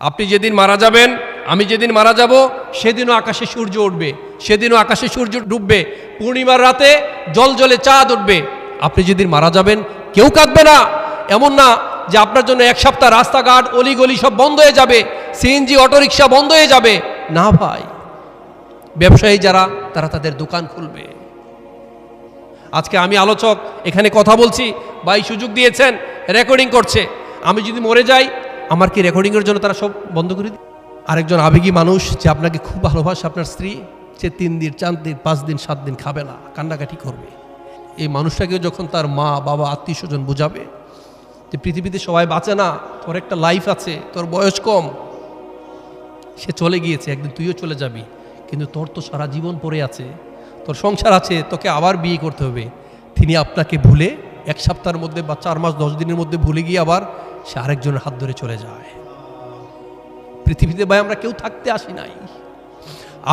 আপনি যেদিন মারা যাবেন, আমি যেদিন মারা যাব, সেদিনও আকাশে সূর্য উঠবে, সেদিনও আকাশে সূর্য ডুববে, পূর্ণিমার রাতে জল জলে চাঁদ উঠবে। আপনি যেদিন মারা যাবেন, কেউ কাঁদবে না। এমন না যে আপনার জন্য এক সপ্তাহ রাস্তাঘাট, অলিগলি সব বন্ধ হয়ে যাবে, সিএনজি, অটোরিকশা বন্ধ হয়ে যাবে। না ভাই, ব্যবসায়ী যারা, তারা তাদের দোকান খুলবে। আজকে আমি আলোচক, এখানে কথা বলছি, ভাই সুযোগ দিয়েছেন রেকর্ডিং করছে। আমি যদি মরে যাই আমার কি রেকর্ডিংয়ের জন্য তারা সব বন্ধ করে দিই আরেকজন আবেগী মানুষ যে আপনাকে খুব ভালোবাসে, আপনার স্ত্রী, সে তিন দিন, চার দিন, পাঁচ দিন, সাত দিন খাবে না, কান্নাকাটি করবে। এই মানুষটাকে যখন তার মা, বাবা, আত্মীয় স্বজন বোঝাবে যে পৃথিবীতে সবাই বাঁচে না, তোর একটা লাইফ আছে, তোর বয়স কম, সে চলে গিয়েছে, একদিন তুইও চলে যাবি, কিন্তু তোর তো সারা জীবন পড়ে আছে, তোর সংসার আছে, তোকে আবার বিয়ে করতে হবে। তিনি আপনাকে ভুলে এক সপ্তাহের মধ্যে বা চার মাস, দশ দিনের মধ্যে ভুলে গিয়ে আবার সে আরেকজনের হাত ধরে চলে যায়। পৃথিবীতে ভাই আমরা কেউ থাকতে আসি নাই।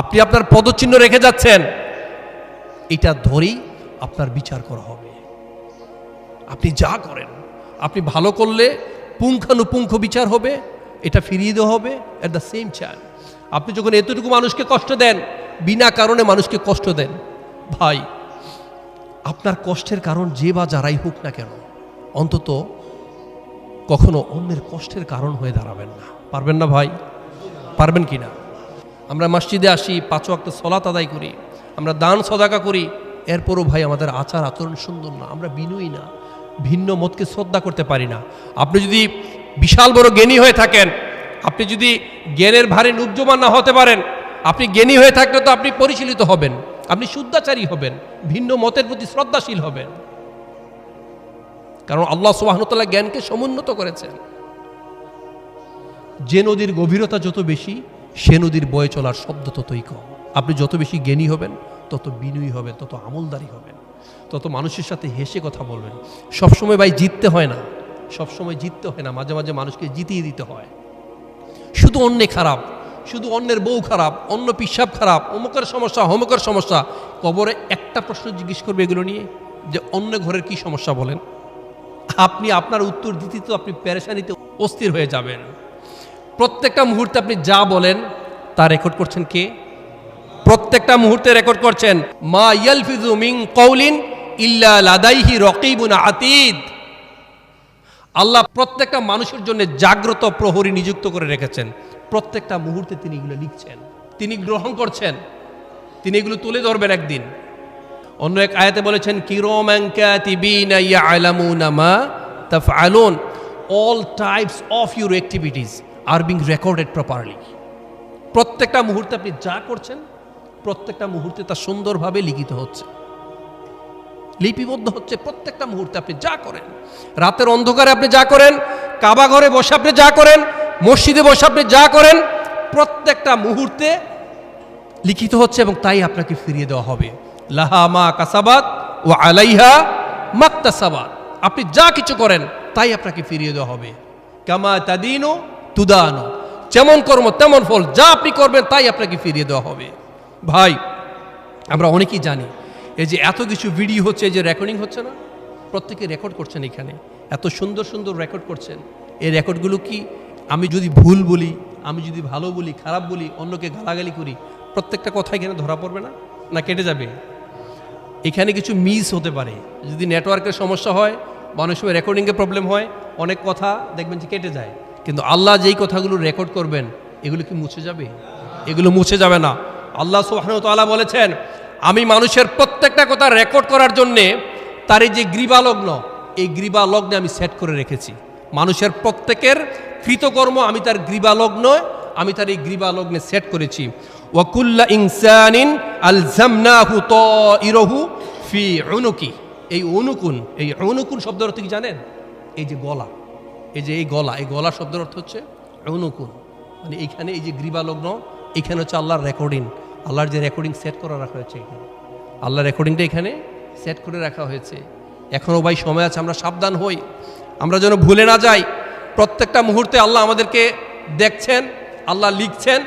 আপনি আপনার পদচিহ্ন রেখে যাচ্ছেন। এটা ধরেই আপনার বিচার করা হবে। আপনি যা করেন, আপনি ভালো করলে পুঙ্খানুপুঙ্খ বিচার হবে, এটা ফিরিয়ে দেওয়া হবে অ্যাট দ্য সেম টাইম আপনি যখন এতটুকু মানুষকে কষ্ট দেন, বিনা কারণে মানুষকে কষ্ট দেন, ভাই, আপনার কষ্টের কারণ যে বা যারাই হোক না কেন, অন্তত কখনো অন্যের কষ্টের কারণ হয়ে দাঁড়াবেন না। পারবেন না ভাই? পারবেন কি না? আমরা মসজিদে আসি, পাঁচ ওয়াক্ত সলাত আদায় করি, আমরা দান সদাকা করি, এরপরও ভাই আমাদের আচার আচরণ সুন্দর না, আমরা বিনয়ী না, ভিন্ন মতকে শ্রদ্ধা করতে পারি না। আপনি যদি বিশাল বড় জ্ঞানী হয়ে থাকেন, আপনি যদি জ্ঞানের ভারে নুব্জমান না হতে পারেন, আপনি জ্ঞানী হয়ে থাকলে তো আপনি পরিচালিত হবেন, আপনি শুদ্ধাচারী হবেন, ভিন্ন মতের প্রতি শ্রদ্ধাশীল হবেন। কারণ আল্লাহ সুবাহনতাল্লাহ জ্ঞানকে সমুন্নত করেছেন। যে নদীর গভীরতা যত বেশি, সে নদীর বয়ে চলার শব্দ ততই কম। আপনি যত বেশি জ্ঞানী হবেন, তত বিনয়ী হবেন, তত আমলদারি হবেন, তত মানুষের সাথে হেসে কথা বলবেন। সবসময় ভাই জিততে হয় না, সবসময় জিততে হয় না, মাঝে মাঝে মানুষকে জিতিয়ে দিতে হয়। শুধু অন্যে খারাপ, শুধু অন্যের বউ খারাপ, অন্য পিসাব খারাপ, অমুকের সমস্যা হমুকের সমস্যা। কবরে একটা প্রশ্ন জিজ্ঞেস করবে এগুলো নিয়ে যে অন্য ঘরের কি সমস্যা বলেন? আপনি আপনার উত্তর দিতে তো আপনি প্যারেশানিতে অস্থির হয়ে যাবেন। প্রত্যেকটা মুহূর্তে আপনি যা বলেন, তা রেকর্ড করছেন কে? প্রত্যেকটা মুহূর্তে রেকর্ড করছেন, মা ইয়ালফিজু মিন কৌলিন ইল্লা লাদাইহি রকিবুন আতিদ। আল্লাহ প্রত্যেকটা মানুষের জন্য জাগ্রত প্রহরী নিযুক্ত করে রেখেছেন। প্রত্যেকটা মুহূর্তে তিনি এগুলো লিখছেন, তিনি গ্রহণ করছেন, তিনি এগুলো তুলে ধরবেন একদিন। অন্য এক আয়াতে বলেছেন কিরোম্যাং ক্যাতিবিনা ইয়ালামুনা মা তাফআলুন। All types of your activities are being recorded properly প্রত্যেকটা মুহূর্তে আপনি যা করছেন, প্রত্যেকটা মুহূর্তে তা সুন্দরভাবে লিখিত হচ্ছে। লিপিবদ্ধ হচ্ছে প্রত্যেকটা মুহূর্তে আপনি যা করেন। রাতের অন্ধকারে আপনি যা করেন, কাবা ঘরে বসে আপনি যা করেন, মসজিদে বসে আপনি যা করেন, প্রত্যেকটা মুহূর্তে লিখিত হচ্ছে এবং তাই আপনাকে ফিরিয়ে দেওয়া হবে। লাহা মা কাসাবাত ও আলাইহা মাক্তাসাবাত। আপনি যা কিছু করেন, তাই আপনাকে ফিরিয়ে দেওয়া হবে। কামা তাদিনও তুদানো। যেমন কর্ম, তেমন ফল। যা আপনি করবেন, তাই আপনাকে ফিরিয়ে দেওয়া হবে। ভাই, আমরা অনেকেই জানি, এই যে এত কিছু ভিডিও হচ্ছে যে রেকর্ডিং হচ্ছে না? প্রত্যেকে রেকর্ড করছেন এখানে। এত সুন্দর সুন্দর রেকর্ড করছেন। এই রেকর্ডগুলো কি? আমি যদি ভুল বলি, আমি যদি ভালো বলি, খারাপ বলি, অন্যকে গালাগালি করি, প্রত্যেকটা কথা এখানে ধরা পড়বে না? না কেটে যাবে? এখানে কিছু মিস হতে পারে। যদি নেটওয়ার্কের সমস্যা হয়, বা অনেক সময় রেকর্ডিংয়ে প্রবলেম হয়, অনেক কথা দেখবেন যে কেটে যায়। কিন্তু আল্লাহ যেই কথাগুলো রেকর্ড করবেন, এগুলো কি মুছে যাবে? এগুলো মুছে যাবে না। আল্লাহ সুবাহতালা বলেছেন, আমি মানুষের প্রত্যেকটা কথা রেকর্ড করার জন্যে, তার এই যে গ্রীবালগ্ন, এই গ্রীবালগ্নে আমি সেট করে রেখেছি। মানুষের প্রত্যেকের কৃতকর্ম আমি তার গ্রীবালগ্ন আমি তার এই গ্রীবালগ্নে সেট করেছি। ওয়াকুল্লা ইনসানিন আল জামনাহু ত ইরহু ফি অনুকি এই অনুকুন এই অনুকুন শব্দের অর্থ কি জানেন? এই যে গলা। এই যে এই গলা এই গলা শব্দের অর্থ হচ্ছে অনুকুন মানে এইখানে এই যে গ্রীবালগ্ন, এখানে হচ্ছে আল্লাহর রেকর্ডিং। আল্লাহর যে রেকর্ডিং সেট করা রাখা হয়েছে এখানে। আল্লাহর রেকর্ডিংটা এখানে সেট করে রাখা হয়েছে। এখনও ভাই সময় আছে, আমরা সাবধান হই। আমরা যেন ভুলে না যাই। প্রত্যেকটা মুহূর্তে আল্লাহ আমাদেরকে দেখছেন, আল্লাহ লিখছেন।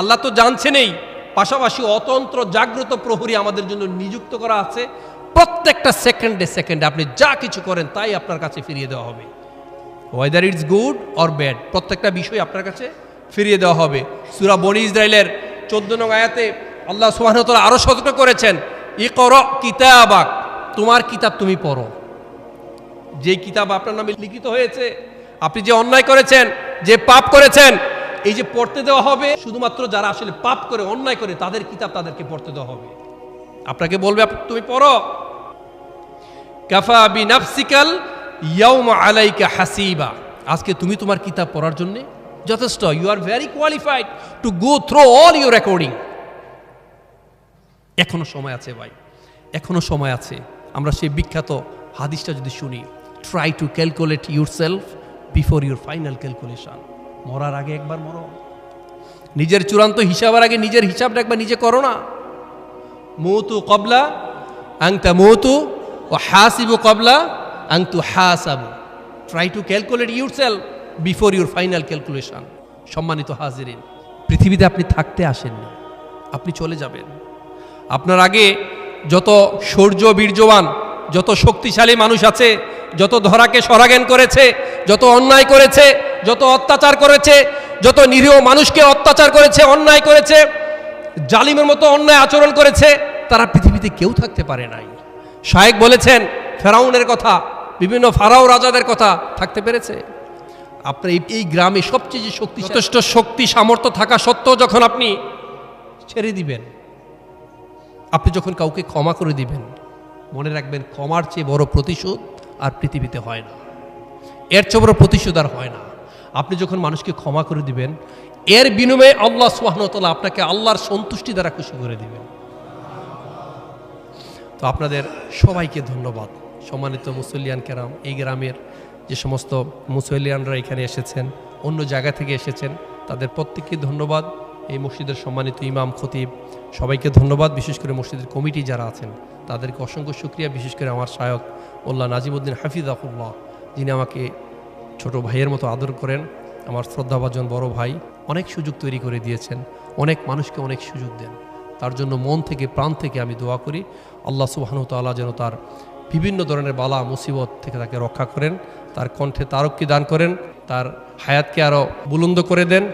আল্লাহ তো জানছেনই। পাশাপাশি অতন্ত্র জাগ্রত প্রহরী আমাদের জন্য নিযুক্ত করা আছে। প্রত্যেকটা সেকেন্ডে সেকেন্ডে আপনি যা কিছু করেন, তাই আপনার কাছে ফিরিয়ে দেওয়া হবে। Whether it's good or bad প্রত্যেকটা বিষয় আপনার কাছে ফিরিয়ে দেওয়া হবে। সুরা বনি ইসরায়েলের চোদ্দ নং আয়াতে আল্লাহ সুবাহতলা আরও সতর্ক করেছেন ই কর কিতাবাক তোমার কিতাব তুমি পড়ো। যে কিতাব আপনার নামে লিখিত হয়েছে, আপনি যে অন্যায় করেছেন, যে পাপ করেছেন এই যে পড়তে দেওয়া হবে, শুধুমাত্র যারা আসলে পাপ করে, অন্যায় করে, তাদের কিতাব তাদেরকে পড়তে দেওয়া হবে। আপনাকে বলবে তুমি পড়ো। কাফা বি নাফসিকাল ইয়াউম আলাইকা হাসিবা। আজকে তুমি তোমার কিতাব পড়ার জন্য যথেষ্ট। You are very qualified to go through all your recording এখনও সময় আছে ভাই, এখনও সময় আছে। আমরা সেই বিখ্যাত হাদিসটা যদি শুনি try to calculate yourself before your final calculation মরার আগে একবার মরো। নিজের চূড়ান্ত হিসাবের আগে নিজের হিসাবটা একবার নিজে করো না। মৌতু কবলা, আংতা মৌতু, ও হাসিবু কবলা, আংতু হাসাবু। Try to calculate yourself before your final calculation সম্মানিত হাজিরিন, পৃথিবীতে আপনি থাকতে আসেননি আপনি চলে যাবেন। আপনার আগে যত শৌর্য বীর্যবান, যত শক্তিশালী মানুষ আছে, যত ধরাকে সরাগেন করেছে, যত অন্যায় করেছে যত অত্যাচার করেছে, যত নিরীহ মানুষকে অত্যাচার করেছে, অন্যায় করেছে, জালিমের মতো অন্যায় আচরণ করেছে, তারা পৃথিবীতে কেউ থাকতে পারে নাই। শায়েক বলেছেন, ফেরাউনের কথা, বিভিন্ন ফারাও রাজাদের কথা থাকতে পেরেছে। আপনার এই- গ্রামে সবচেয়ে যে শক্তি যথেষ্ট শক্তি সামর্থ্য থাকা সত্ত্বেও যখন আপনি ছেড়ে দিবেন, আপনি যখন কাউকে ক্ষমা করে দিবেন, মনে রাখবেন ক্ষমার চেয়ে বড় প্রতিশোধ আর পৃথিবীতে হয় না। এর চেয়ে বড় প্রতিশোধ আর হয় না। আপনি যখন মানুষকে ক্ষমা করে দিবেন, এর বিনিময়ে আল্লাহ সোহানতলা আপনাকে আল্লাহর সন্তুষ্টি দ্বারা খুশি করে দিবেন। তো আপনাদের সবাইকে ধন্যবাদ। সম্মানিত মুসলিয়ান কেরাম, এই গ্রামের যে সমস্ত মুসলিয়ানরা এখানে এসেছেন, অন্য জায়গা থেকে এসেছেন, তাদের প্রত্যেককে ধন্যবাদ। এই মসজিদের সম্মানিত ইমাম, খতিব, সবাইকে ধন্যবাদ। বিশেষ করে মসজিদের কমিটি যারা আছেন, তাদেরকে অসংখ্য সুক্রিয়া বিশেষ করে আমার শায়ক মোল্লা নাজিমুদ্দিন হাফিজাহুল্লাহ, যিনি আমাকে ছোট ভাইয়ের মতো আদর করেন। আমার শ্রদ্ধাভাজন বড় ভাই অনেক সুযোগ তৈরি করে দিয়েছেন। অনেক মানুষকে অনেক সুযোগ দেন। তার জন্য মন থেকে, প্রাণ থেকে আমি দোয়া করি। আল্লাহ সুবাহানু তাল্লাহ যেন তার বিভিন্ন ধরনের বালা, মুসিবত থেকে তাকে রক্ষা করেন। তার কণ্ঠে তারক্কি দান করেন। তার হায়াতকে আরও বুলন্দ করে দেন।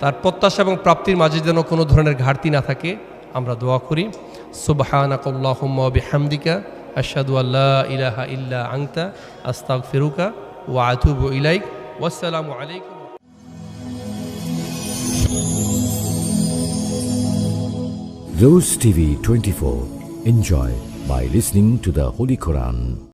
তার প্রত্যাশা এবং প্রাপ্তির মাঝে যেন কোনো ধরনের ঘাটতি না থাকে, আমরা দোয়া করি। সুবাহানাকল্লাহুম্মা বিহামদিকা, আশহাদু আল্লাহ ইলাহা ইল্লা আংতা আস্তাক ফিরুকা ওয়া আতুবু ইলাইক ওয়াসসালামু আলাইকুম Rose TV 24. Enjoy by listening to the Holy Quran.